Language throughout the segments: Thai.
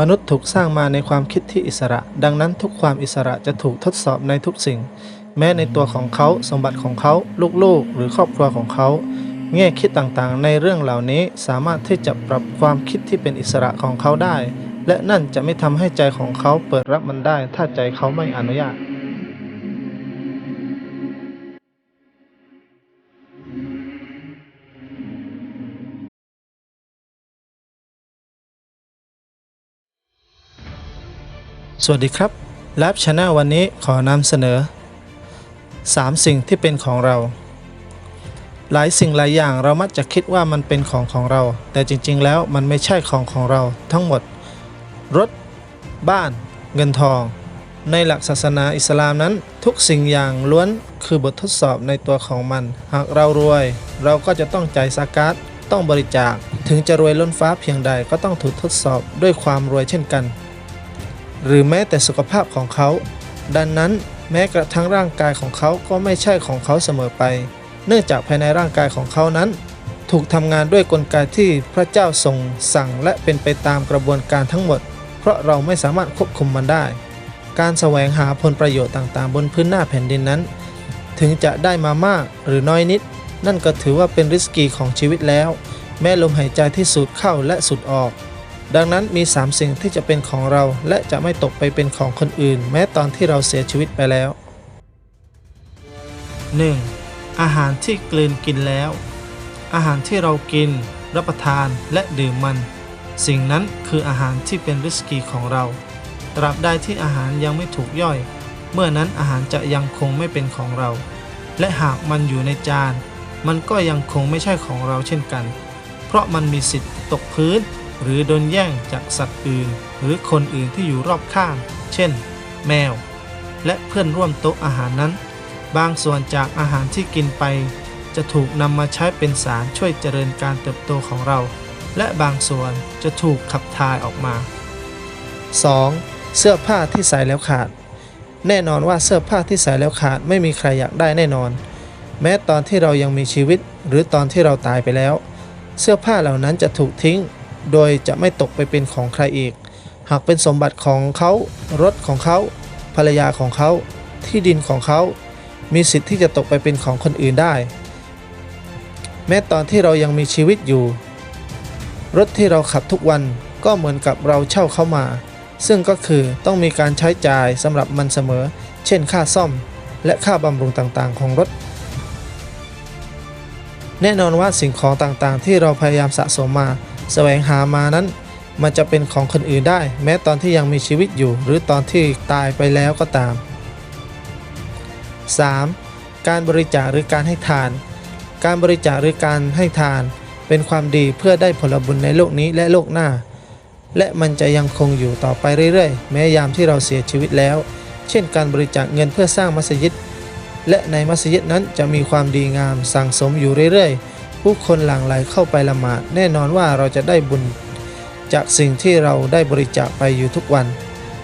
มนุษย์ถูกสร้างมาในความคิดที่อิสระ ดังนั้นทุกความอิสระจะถูกทดสอบในทุกสิ่ง แม้ในตัวของเขาสมบัติของเขาลูกๆ หรือครอบครัวของเขาแง่คิดต่างๆ ในเรื่องเหล่านี้สามารถที่จะปรับความคิดที่เป็นอิสระของเขาได้ และนั่นจะไม่ทำให้ใจของเขาเปิดรับมันได้ ถ้าใจเขาไม่อนุญาต สวัสดีครับ l ล b Channel วันนี้ขอนำเสนอ 3 สิ่งที่เป็นของเรา หลายสิ่งหลายอย่างเรามักจะคิดว่ามันเป็นของของเรา แต่จริงๆ แล้วมันไม่ใช่ของของเรา ทั้งหมด รถ บ้าน เงินทอง ในหลักศาสนาอิสลามนั้น ทุกสิ่งอย่างล้วนคือบททดสอบในตัวของมัน หากเรารวย เราก็จะต้องจ่ายซากาตต้องบริจาค ถึงจะรวยล้นฟ้าเพียงใดก็ต้องถูกทดสอบด้วยความรวยเช่นกัน หรือแม้แต่สุขภาพของเขา ดังนั้นแม้กระทั่งร่างกายของเขาก็ไม่ใช่ของเขาเสมอไป เนื่องจากภายในร่างกายของเขานั้น ถูกทำงานด้วยกลไกที่พระเจ้าทรงสั่งและเป็นไปตามกระบวนการทั้งหมด เพราะเราไม่สามารถควบคุมมันได้ การแสวงหาผลประโยชน์ต่างๆ บนพื้นหน้าแผ่นดินนั้น ถึงจะได้มามากหรือน้อยนิด นั่นก็ถือว่าเป็นริสกีของชีวิตแล้ว แม้ลมหายใจที่สูดเข้าและสูดออก ดังนั้นมี 3 สิ่งที่จะเป็นของเรา และจะไม่ตกไปเป็นของคนอื่น แม้ตอนที่เราเสียชีวิตไปแล้ว 1. อาหารที่กลืนกินแล้ว อาหารที่เรากิน รับประทานและดื่มมัน สิ่งนั้นคืออาหารที่เป็นริสกีของเรา ตราบใดที่อาหารยังไม่ถูกย่อย เมื่อนั้นอาหารจะยังคงไม่เป็นของเรา และหากมันอยู่ในจาน มันก็ยังคงไม่ใช่ของเราเช่นกัน เพราะมันมีสิทธิ์ตกพื้น หรือโดนแย่งจากสัตว์อื่น หรือคนอื่นที่อยู่รอบข้าง เช่น แมว และเพื่อนร่วมโต๊ะอาหารนั้น บางส่วนจากอาหารที่กินไป จะถูกนำมาใช้เป็นสารช่วยเจริญการเติบโตของเรา และบางส่วนจะถูกขับถ่ายออกมา 2. เสื้อผ้าที่ใส่แล้วขาด แน่นอนว่าเสื้อผ้าที่ใส่แล้วขาดไม่มีใครอยากได้แน่นอน แม้ตอนที่เรายังมีชีวิต หรือตอนที่เราตายไปแล้ว เสื้อผ้าเหล่านั้นจะถูกทิ้ง โดยจะไม่ตกไปเป็นของใครอีก หากเป็นสมบัติของเขา รถของเขา ภรรยาของเขา ที่ดินของเขา มีสิทธิ์ที่จะตกไปเป็นของคนอื่นได้ แม้ตอนที่เรายังมีชีวิตอยู่ รถที่เราขับทุกวันก็เหมือนกับเราเช่าเข้ามา ซึ่งก็คือต้องมีการใช้จ่ายสำหรับมันเสมอ เช่นค่าซ่อม และค่าบำรุงต่างๆ ของรถแน่นอนว่าสิ่งของต่างๆ ที่เราพยายามสะสมมา แสวงหามานั้น มันจะเป็นของคนอื่นได้ แม้ตอนที่ยังมีชีวิตอยู่ หรือตอนที่ตายไปแล้วก็ตาม 3. การบริจาคหรือการให้ทาน การบริจาคหรือการให้ทาน เป็นความดีเพื่อได้ผลบุญในโลกนี้และโลกหน้า และมันจะยังคงอยู่ต่อไปเรื่อยๆ แม้ยามที่เราเสียชีวิตแล้ว เช่น การบริจาคเงินเพื่อสร้างมัสยิด และในมัสยิดนั้นจะมีความดีงามสั่งสมอยู่เรื่อยๆ ผู้คนหลั่งไหลเข้าไปละหมาด แน่นอนว่าเราจะได้บุญ จากสิ่งที่เราได้บริจาคไปอยู่ทุกวัน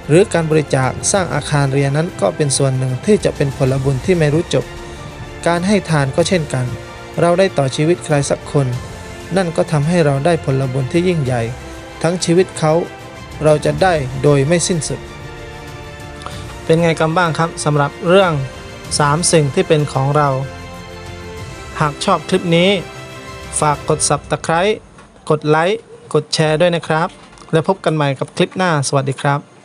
หรือการบริจาคสร้างอาคารเรียนนั้นก็เป็นส่วนหนึ่งที่จะเป็นผลบุญที่ไม่รู้จบ การให้ทานก็เช่นกัน เราได้ต่อชีวิตใครสักคน นั่นก็ทำให้เราได้ผลบุญที่ยิ่งใหญ่ ทั้งชีวิตเขา เราจะได้โดยไม่สิ้นสุด เป็นไงกันบ้างครับสำหรับเรื่อง 3 สิ่งที่เป็นของเราหากชอบคลิปนี้ ฝากกด subscribe กดไลค์กดแชร์ด้วยนะครับ แล้วพบกันใหม่กับคลิปหน้าสวัสดีครับ